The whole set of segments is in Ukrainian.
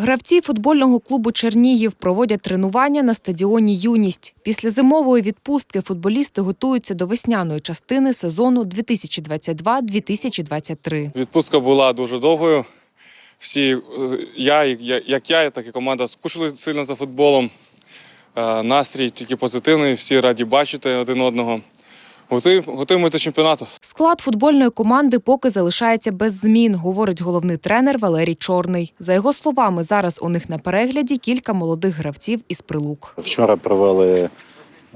Гравці футбольного клубу Чернігів проводять тренування на стадіоні Юність. Після зимової відпустки футболісти готуються до весняної частини сезону 2022-2023. Відпустка була дуже довгою. Всі, е, я, як я, так і команда скучили сильно за футболом. Е, Настрій тільки позитивний, всі раді бачити один одного. Готуємо, готуємо до чемпіонату. Склад футбольної команди поки залишається без змін, говорить головний тренер Валерій Чорний. За його словами, зараз у них на перегляді кілька молодих гравців із прилук. Вчора провели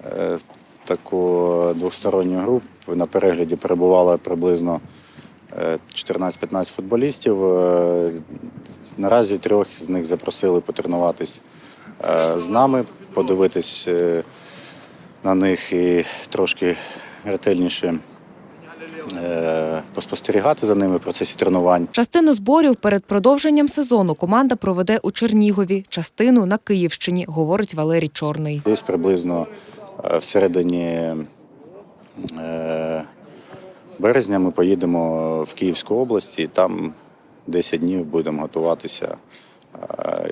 е, таку двосторонню групу. На перегляді перебувало приблизно е, 14-15 футболістів. Е, Наразі трьох з них запросили потренуватись е, з нами, подивитись е, на них і трошки ретельніше е, поспостерігати за ними в процесі тренувань. Частину зборів перед продовженням сезону команда проведе у Чернігові, частину на Київщині, говорить Валерій Чорний. Десь приблизно е, в середині е, березня ми поїдемо в Київську область і там 10 днів будемо готуватися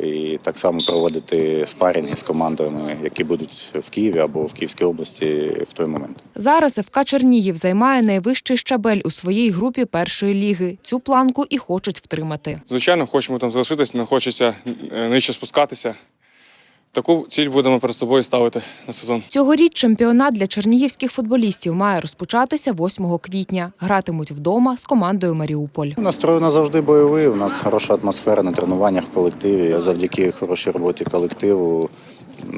і так само проводити спарінги з командами, які будуть в Києві або в Київській області в той момент. Зараз ФК Чернігів займає найвищий щабель у своїй групі першої ліги. Цю планку і хочуть втримати. Звичайно, хочемо там залишитися, не хочеться е, нижче спускатися. Таку ціль будемо перед собою ставити на сезон. Цьогоріч чемпіонат для чернігівських футболістів має розпочатися 8 квітня. Гратимуть вдома з командою Маріуполь. Настрой на завжди бойовий. У нас хороша атмосфера на тренуваннях в колективі. Завдяки хорошій роботі колективу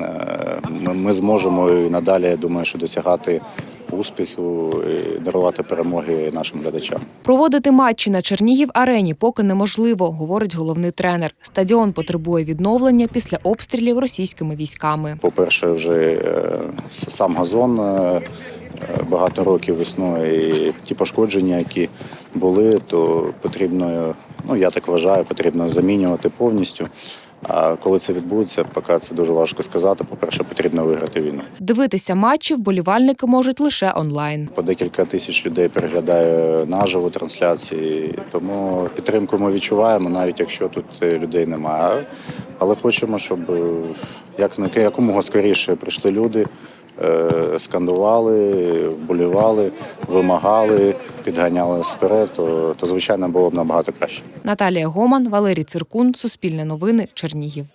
е, ми, ми зможемо і надалі, я думаю, що досягати успіху і дарувати перемоги нашим глядачам. Проводити матчі на Чернігів арені поки неможливо, говорить головний тренер. Стадіон потребує відновлення після обстрілів російськими військами. По-перше, вже е, сам газон е, е, багато років існує, і ті пошкодження, які були, то потрібно, ну я так вважаю, потрібно замінювати повністю. А коли це відбудеться, поки це дуже важко сказати. По-перше, потрібно виграти війну. Дивитися матчі вболівальники можуть лише онлайн. По декілька тисяч людей переглядає наживо трансляції, тому підтримку ми відчуваємо, навіть якщо тут е, людей немає. Але хочемо, щоб е, як якомога скоріше прийшли люди, скандували, вболівали, вимагали, підганяли вперед, то, то звичайно було б набагато краще. Наталія Гоман, Валерій Циркун, Суспільне новини, Чернігів.